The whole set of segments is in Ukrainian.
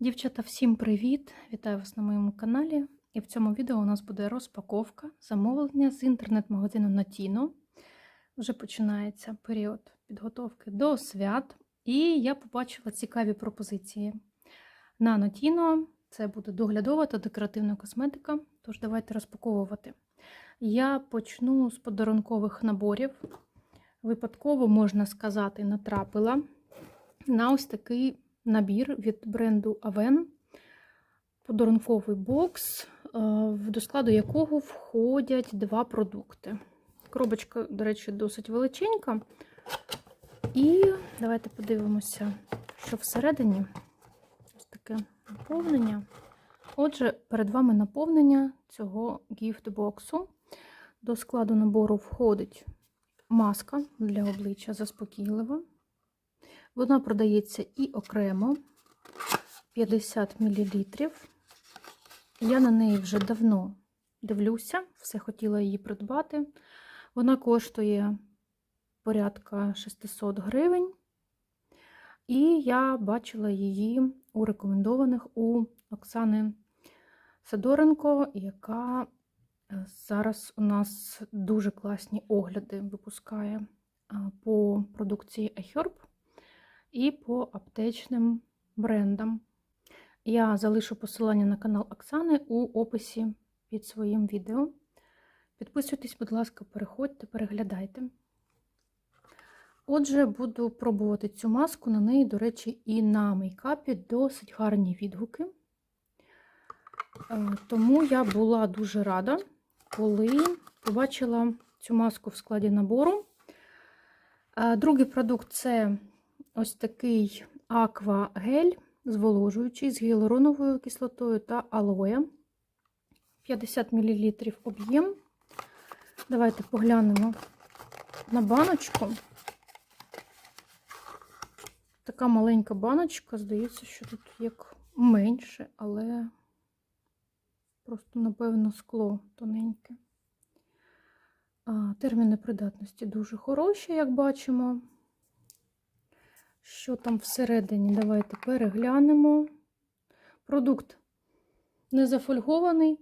Дівчата, всім привіт! Вітаю вас на моєму каналі. І в цьому відео у нас буде розпаковка замовлення з інтернет-магазину Natino. Вже починається період підготовки до свят. І я побачила цікаві пропозиції на Natino. Це буде доглядова та декоративна косметика. Тож давайте розпаковувати. Я почну з подарункових наборів. Випадково, можна сказати, натрапила на ось такий набір від бренду Aven. Подарунковий бокс, е, до складу якого входять два продукти. Коробочка, до речі, досить величенька. І давайте подивимося, що всередині ось таке наповнення. Отже, перед вами наповнення цього гіфт-боксу. До складу набору входить маска для обличчя заспокійлива. Вона продається і окремо 50 мл. Я на неї вже давно дивлюся, все хотіла її придбати. Вона коштує порядка 600 гривень. І я бачила її у рекомендованих у Оксани Сидоренко, яка зараз у нас дуже класні огляди випускає по продукції iHerb і по аптечним брендам. Я залишу посилання на канал Оксани у описі під своїм відео. Підписуйтесь, будь ласка, переходьте, переглядайте. Отже, буду пробувати цю маску. На неї, до речі, і на мейкапі досить гарні відгуки. Тому я була дуже рада, коли побачила цю маску в складі набору. Другий продукт це ось такий аквагель зволожуючий з гіалуроновою кислотою та алоє. 50 мл об'єм. Давайте поглянемо на баночку. Така маленька баночка, здається, що тут як менше, але просто, напевно, скло тоненьке. Терміни придатності дуже хороші, як бачимо. Що там всередині? Давайте переглянемо. Продукт не зафольгований,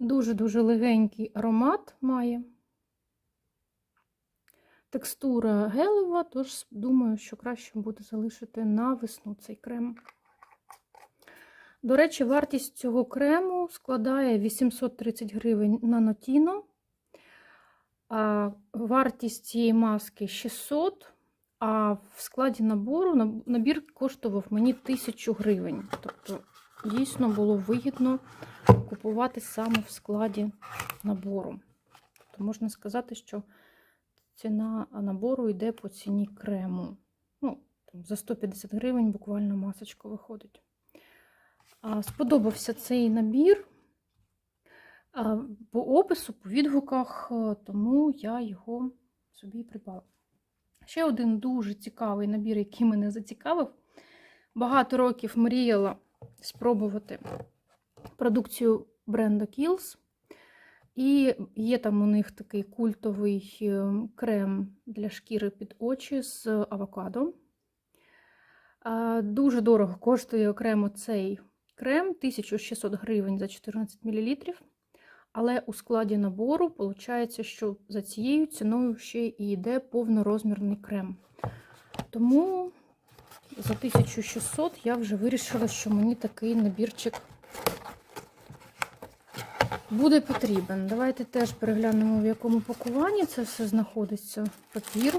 дуже-дуже легенький аромат має. Текстура гелева, тож думаю, що краще буде залишити на весну цей крем. До речі, вартість цього крему складає 830 гривень на нотіно, а вартість цієї маски 600 а в складі набору набір коштував мені 1000 гривень. Тобто, дійсно було вигідно купувати саме в складі набору. Тобто, можна сказати, що ціна набору йде по ціні крему. Ну, там, За 150 гривень буквально масочка виходить. А, Сподобався цей набір. По опису, по відгуках, тому я його собі придбала. Ще один дуже цікавий набір, який мене зацікавив. Багато років мріяла спробувати продукцію бренду Kills. І є там у них такий культовий е, крем для шкіри під очі з авокадо. Дуже дорого коштує окремо цей крем 1600 гривень за 14 мл. Але у складі набору виходить, що за цією ціною ще і йде повнорозмірний крем. Тому за 1600 я вже вирішила, що мені такий набірчик буде потрібен. Давайте теж переглянемо, в якому пакуванні це все знаходиться. Папір.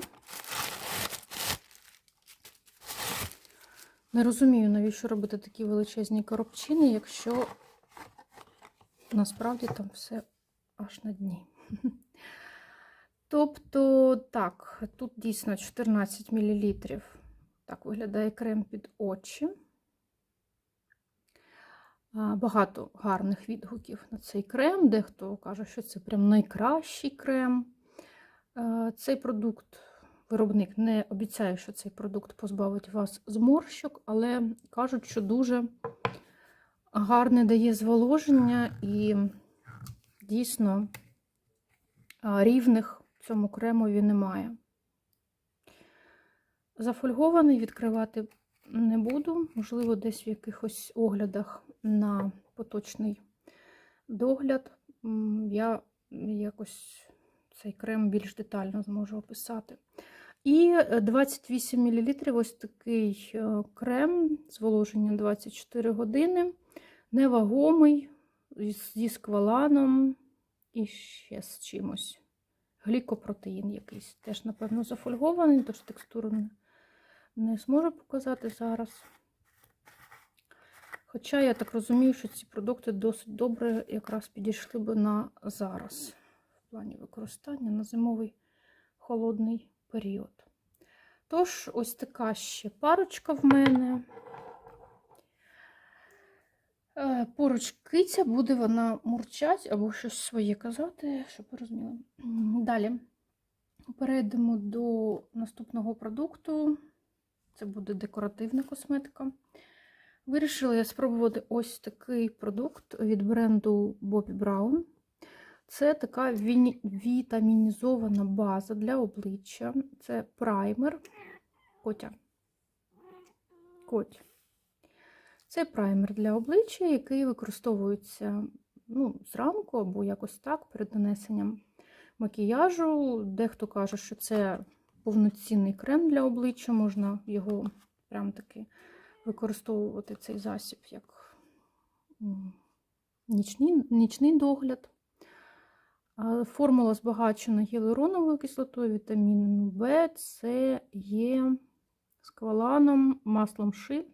Не розумію, навіщо робити такі величезні коробчини, якщо насправді там все аж на дні. Тобто, так, тут дійсно 14 мл. Так виглядає крем під очі. Багато гарних відгуків на цей крем. Дехто каже, що це прям найкращий крем. Цей продукт, виробник не обіцяє, що цей продукт позбавить вас зморщок, але кажуть, що дуже гарне дає зволоження і дійсно рівних в цьому кремові немає. Зафольгований відкривати не буду. Можливо, десь в якихось оглядах на поточний догляд я якось цей крем більш детально зможу описати. І е, 28 мл ось такий е, крем, зволоження 24 години, невагомий, зі скваланом і ще з чимось. Глікопротеїн якийсь. Теж, напевно, зафольгований, тож текстуру не, не зможу показати зараз. Хоча я так розумію, що ці продукти досить добре якраз підійшли би на зараз, в плані використання на зимовий холодний період. Тож, ось така ще парочка в мене. Е, Поруч киця буде вона мурчать або щось своє казати, щоб ви розуміли. Далі перейдемо до наступного продукту. Це буде декоративна косметика. Вирішила я спробувати ось такий продукт від бренду Bobbi Brown. Це така вітамінізована база для обличчя. Це праймер. Котя. Котя. Це праймер для обличчя, який використовується ну, зранку або якось так перед нанесенням макіяжу. Дехто каже, що це повноцінний крем для обличчя, можна його прям таки використовувати цей засіб як нічний, нічний догляд. Формула збагачена гіалуроновою кислотою, вітаміном В, С, Е, скваланом, маслом ши.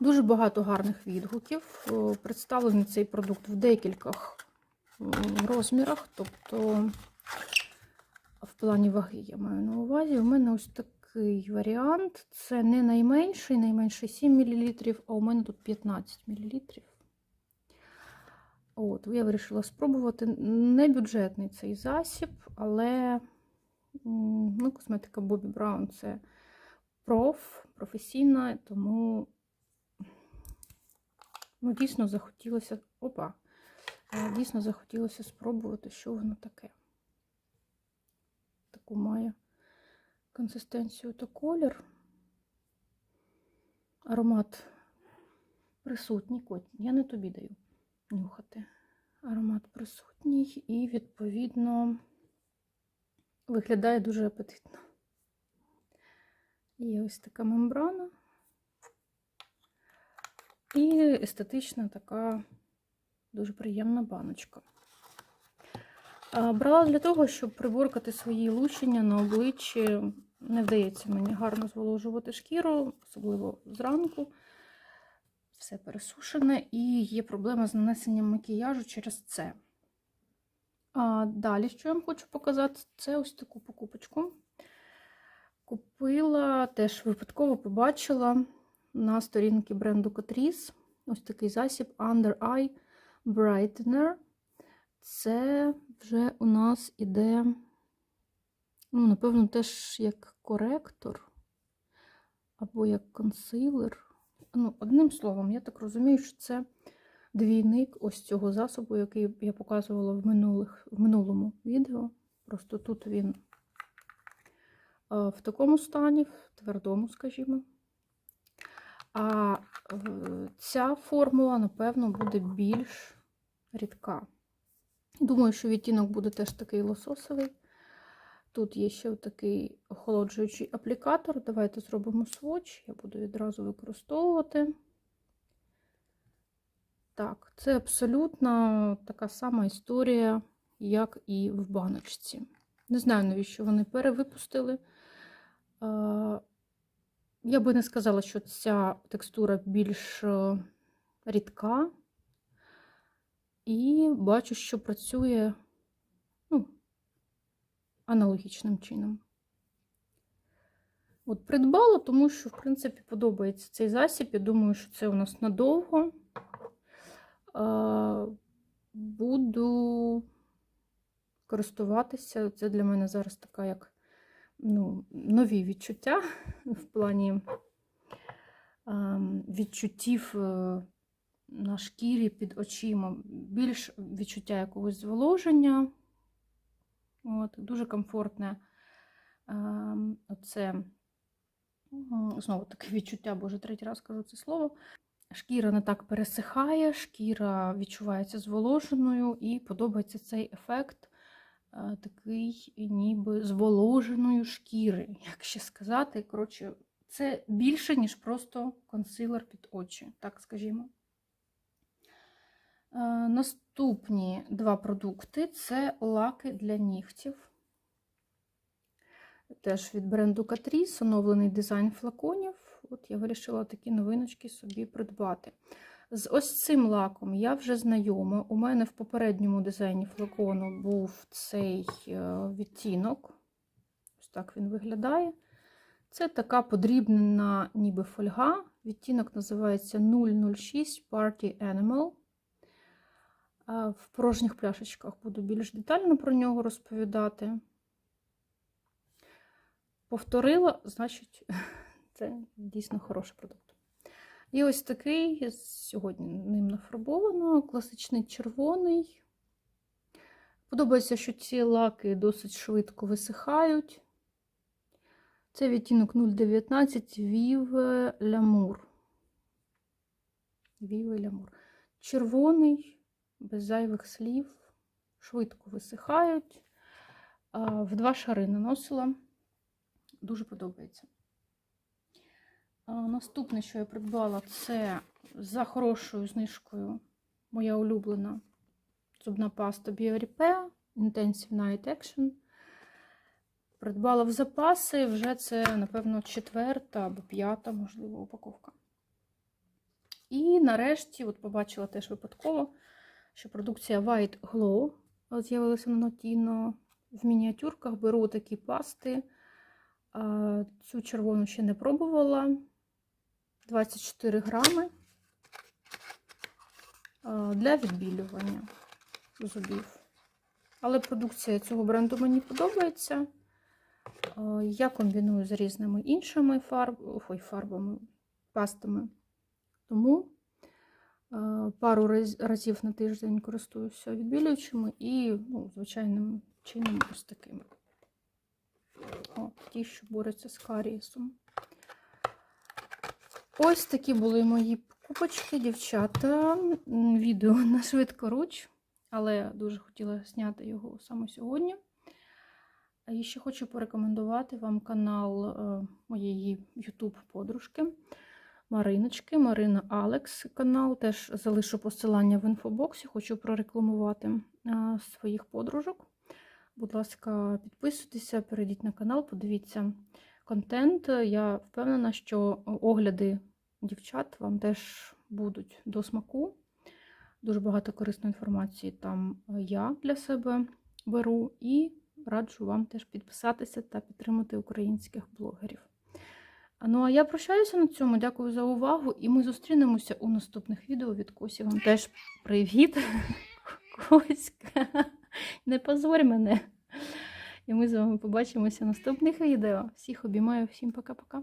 Дуже багато гарних відгуків. Представлений цей продукт в декількох розмірах, тобто в плані ваги я маю на увазі. У мене ось такий варіант. Це не найменший, найменший 7 мл, а у мене тут 15 мл. От, я вирішила спробувати. Не бюджетний цей засіб, але ну, косметика Bobbi Brown це проф, професійна, тому ну, дійсно захотілося. Опа! Е, Дійсно захотілося спробувати, що воно таке. Таку має консистенцію та колір. Аромат присутній. Кот, я не тобі даю нюхати. Аромат присутній і, відповідно, виглядає дуже апетитно. Є ось така мембрана. І естетична така дуже приємна баночка. Брала для того, щоб приборкати свої лущення на обличчі. Не вдається мені гарно зволожувати шкіру, особливо зранку. Все пересушене і є проблема з нанесенням макіяжу через це. А далі, що я вам хочу показати, це ось таку покупочку. Купила, теж випадково побачила на сторінці бренду Catrice ось такий засіб Under Eye Brightener. Це вже у нас іде, ну, напевно, теж як коректор або як консилер. Ну, одним словом, я так розумію, що це двійник ось цього засобу, який я показувала в, минулих, в минулому відео. Просто тут він в такому стані, в твердому, скажімо. А е, ця формула, напевно, буде більш рідка. Думаю, що відтінок буде теж такий лососовий. Тут є ще такий охолоджуючий аплікатор. Давайте зробимо сводч, я буду відразу використовувати. Так, це абсолютно така сама історія, як і в баночці. Не знаю, навіщо вони перевипустили. Я би не сказала, що ця текстура більш е, рідка. І бачу, що працює ну, аналогічним чином. От придбала, тому що, в принципі, подобається цей засіб. Я думаю, що це у нас надовго. Буду користуватися. Це для мене зараз така як ну, нові відчуття в плані а, відчуттів. е, на шкірі під очима, більш відчуття якогось зволоження. От, Дуже комфортне ем, оце Знову таке відчуття, бо вже третій раз кажу це слово. Шкіра не так пересихає, шкіра відчувається зволоженою, і подобається цей ефект такий, ніби зволоженої шкіри, як ще сказати. Коротше, це більше, ніж просто консилер під очі, так скажімо. Е, Наступні два продукти це лаки для нігтів. Теж від бренду Catrice, оновлений дизайн флаконів. От я вирішила такі новиночки собі придбати. З ось цим лаком я вже знайома. У мене в попередньому дизайні флакону був цей е, відтінок. Ось так він виглядає. Це така подрібнена ніби фольга. Відтінок називається 006 Party Animal. В порожніх пляшечках буду більш детально про нього розповідати. Повторила, значить, це дійсно хороший продукт. І ось такий сьогодні ним нафарбовано, класичний червоний. Подобається, що ці лаки досить швидко висихають. Це відтінок 019 Vive L'amour. Vive L'amour. Червоний, без зайвих слів, швидко висихають. В два шари наносила. Дуже подобається. Наступне, що я придбала, це за хорошою знижкою моя улюблена зубна паста BioRepair Intensive Night Action. Придбала в запаси, вже це, напевно, четверта або п'ята, можливо, упаковка. І нарешті, от побачила теж випадково, що продукція White Glow з'явилася на Notino. В мініатюрках беру такі пасти. Цю червону ще не пробувала. 24 грами для відбілювання зубів. Але продукція цього бренду мені подобається. Я комбіную з різними іншими фарб... Ой, фарбами, пастами. Тому пару разів на тиждень користуюся відбілюючими і ну, звичайним чином ось такими. О, ті, що борються з карієсом. Ось такі були мої покупочки, дівчата. Відео на швидкоруч, але дуже хотіла зняти його саме сьогодні. І ще хочу порекомендувати вам канал е, моєї YouTube-подружки Мариночки, Марина Алекс канал. Теж залишу посилання в інфобоксі, хочу прорекламувати е, своїх подружок. Будь ласка, підписуйтеся, перейдіть на канал, подивіться контент. Я впевнена, що огляди дівчат вам теж будуть до смаку. Дуже багато корисної інформації там я для себе беру і раджу вам теж підписатися та підтримати українських блогерів. Ну, а я прощаюся на цьому. Дякую за увагу, і ми зустрінемося у наступних відео від Косі. Вам теж привіт, Коська. Не позорь мене. І ми з вами побачимося в наступних відео. Всіх обіймаю, всім пока-пока.